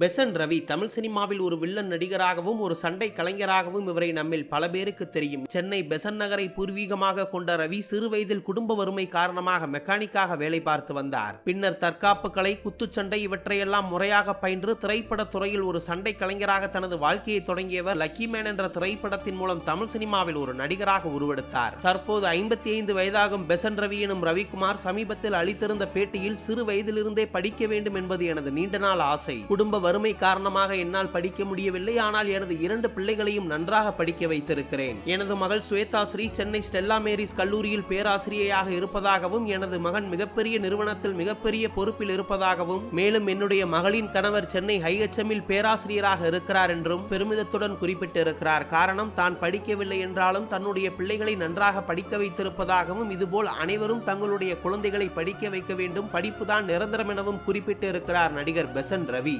பெசன் ரவி தமிழ் சினிமாவில் ஒரு வில்லன் நடிகராகவும் ஒரு சண்டை கலைஞராகவும் இவரை நம்மில் பல பேருக்கு தெரியும். சென்னை பெசன் நகரை பூர்வீகமாக கொண்ட ரவி சிறு வயதில் குடும்ப வறுமை காரணமாக மெக்கானிக்காக வேலை பார்த்து வந்தார். பின்னர் தற்காப்பு கலை குத்துச்சண்டை இவற்றையெல்லாம் முறையாக பயின்று திரைப்பட துறையில் ஒரு சண்டை கலைஞராக தனது வாழ்க்கையை தொடங்கியவர் லக்கி மேன் என்ற திரைப்படத்தின் மூலம் தமிழ் சினிமாவில் ஒரு நடிகராக உருவெடுத்தார். தற்போது ஐம்பத்தி ஐந்து வயதாகும் பெசன் ரவி எனும் ரவிக்குமார் சமீபத்தில் அளித்திருந்த பேட்டியில் சிறு வயதிலிருந்தே படிக்க வேண்டும் என்பது எனது நீண்ட நாள் ஆசை. குடும்ப வறுமை காரணமாக என்னால் படிக்க முடியவில்லை. ஆனால் எனது இரண்டு பிள்ளைகளையும் நன்றாக படிக்க வைத்திருக்கிறேன். எனது மகள் ஸ்வேதா ஸ்ரீ சென்னை ஸ்டெல்லா மேரிஸ் கல்லூரியில் பேராசிரியையாக இருப்பதாகவும் எனது மகன் மிகப்பெரிய நிறுவனத்தில் மிகப்பெரிய பொறுப்பில் இருப்பதாகவும் மேலும் என்னுடைய மகளின் கணவர் சென்னை ஹைஎச்எம்மில் பேராசிரியராக இருக்கிறார் என்றும் பெருமிதத்துடன் குறிப்பிட்டிருக்கிறார். காரணம் தான் படிக்கவில்லை என்றாலும் தன்னுடைய பிள்ளைகளை நன்றாக படிக்க வைத்திருப்பதாகவும் இதுபோல் அனைவரும் தங்களுடைய குழந்தைகளை படிக்க வைக்க வேண்டும் படிப்புதான் நிரந்தரம் எனவும் குறிப்பிட்டு இருக்கிறார் நடிகர் பெசன் ரவி.